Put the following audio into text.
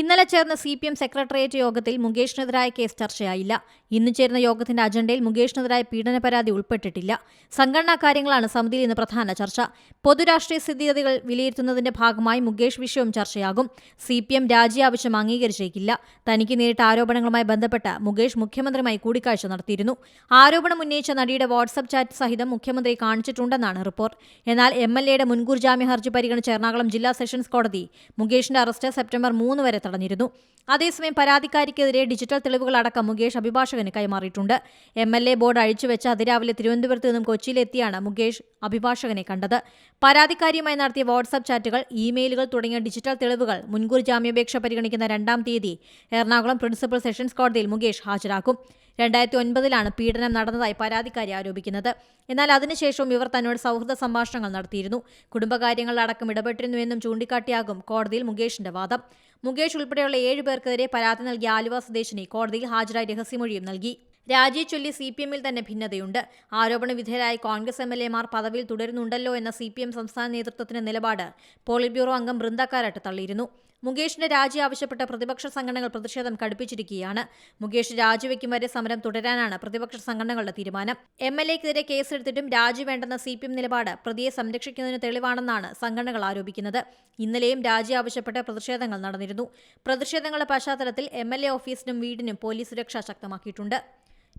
ഇന്നലെ ചേർന്ന C P M secretariat യോഗത്തിൽ മുകേഷിനെതിരായ കേസ് ചർച്ചയായില്ല. ഇന്ന് ചേർന്ന യോഗത്തിന്റെ അജണ്ടയിൽ മുകേഷിനെതിരായ പീഡന പരാതി ഉൾപ്പെട്ടിട്ടില്ല. സംഘടനാ കാര്യങ്ങളാണ് സമിതിയിൽ ഇന്ന് പ്രധാന ചർച്ച. പൊതുരാഷ്ട്രീയ സ്ഥിതിഗതികൾ വിലയിരുത്തുന്നതിന്റെ ഭാഗമായി മുകേഷ് വിഷയവും ചർച്ചയാകും. സി പി എം രാജി ആവശ്യം അംഗീകരിച്ചേക്കില്ല. തനിക്ക് നേരിട്ട ആരോപണങ്ങളുമായി ബന്ധപ്പെട്ട് മുകേഷ് മുഖ്യമന്ത്രിയുമായി കൂടിക്കാഴ്ച നടത്തിയിരുന്നു. ആരോപണം ഉന്നയിച്ച നടിയുടെ വാട്സപ്പ് ചാറ്റ് സഹിതം മുഖ്യമന്ത്രി കാണിച്ചിട്ടുണ്ടെന്നാണ് റിപ്പോർട്ട്. എന്നാൽ എം എൽ എയുടെ മുൻകൂർ ജാമ്യ ഹർജി പരിഗണിച്ച എറണാകുളം ജില്ലാ സെഷൻസ് കോടതി മുകേഷിന്റെ അറസ്റ്റ് സെപ്റ്റംബർ മൂന്ന് വരെ തടഞ്ഞിരുന്നു. അതേസമയം പരാതിക്കാരിക്കെതിരെ ഡിജിറ്റൽ തെളിവുകളടക്കം മുകേഷ് അഭിഭാഷകന് കൈമാറിയിട്ടുണ്ട്. എം എൽ എ ബോർഡ് അഴിച്ചുവെച്ച് അതിരാവിലെ തിരുവനന്തപുരത്ത് നിന്നും കൊച്ചിയിലെത്തിയാണ് മുകേഷ് അഭിഭാഷകനെ കണ്ടത്. പരാതിക്കാരിയുമായി നടത്തിയ വാട്സ്ആപ്പ് ചാറ്റുകൾ ഇമെയിലുകൾ തുടങ്ങിയ ഡിജിറ്റൽ തെളിവുകൾ മുൻകൂർ ജാമ്യാപേക്ഷ പരിഗണിക്കുന്ന രണ്ടാം തീയതി എറണാകുളം പ്രിൻസിപ്പൽ സെഷൻസ് കോടതിയിൽ മുകേഷ് ഹാജരാക്കും. രണ്ടായിരത്തി ഒൻപതിലാണ് പീഡനം നടന്നതായി പരാതിക്കാരി ആരോപിക്കുന്നത്. എന്നാൽ അതിനുശേഷവും ഇവർ തന്നോട് സൗഹൃദ സംഭാഷണങ്ങൾ നടത്തിയിരുന്നു. കുടുംബകാര്യങ്ങളിലടക്കം ഇടപെട്ടിരുന്നുവെന്നും ചൂണ്ടിക്കാട്ടിയാകും കോടതിയിൽ മുകേഷിന്റെ വാദം. മുകേഷ് ഉൾപ്പെടെയുള്ള ഏഴ് പേർക്കെതിരെ പരാതി നൽകിയ ആലുവ സ്വദേശിനി കോടതിയിൽ ഹാജരായി രഹസ്യമൊഴിയും നൽകി. രാജിയെ ചൊല്ലി സി പി എമ്മിൽ തന്നെ ഭിന്നതയുണ്ട്. ആരോപണ വിധേയരായ കോൺഗ്രസ് എം എൽ എമാർ പദവിയിൽ തുടരുന്നുണ്ടല്ലോ എന്ന സി പി എം സംസ്ഥാന നേതൃത്വത്തിന്റെ നിലപാട് പോളിറ്റ് ബ്യൂറോ അംഗം ബൃന്ദക്കാരട്ട് തള്ളിയിരുന്നു. മുകേഷിന്റെ രാജി ആവശ്യപ്പെട്ട പ്രതിപക്ഷ സംഘടനകൾ പ്രതിഷേധം കടുപ്പിച്ചിരിക്കുകയാണ്. മുകേഷ് രാജിവെക്കും വരെ സമരം തുടരാനാണ് പ്രതിപക്ഷ സംഘടനകളുടെ തീരുമാനം. എം എൽ എക്കെതിരെ കേസെടുത്തിട്ടും രാജി വേണ്ടെന്ന സി പി എം നിലപാട് പ്രതിയെ സംരക്ഷിക്കുന്നതിന് തെളിവാണെന്നാണ് സംഘടനകൾ ആരോപിക്കുന്നത്. ഇന്നലെയും രാജി ആവശ്യപ്പെട്ട പ്രതിഷേധങ്ങൾ നടന്നിരുന്നു. പ്രതിഷേധങ്ങളുടെ പശ്ചാത്തലത്തിൽ എം എൽ എ ഓഫീസിനും വീടിനും പോലീസ് സുരക്ഷ ശക്തമാക്കിയിട്ടുണ്ട്.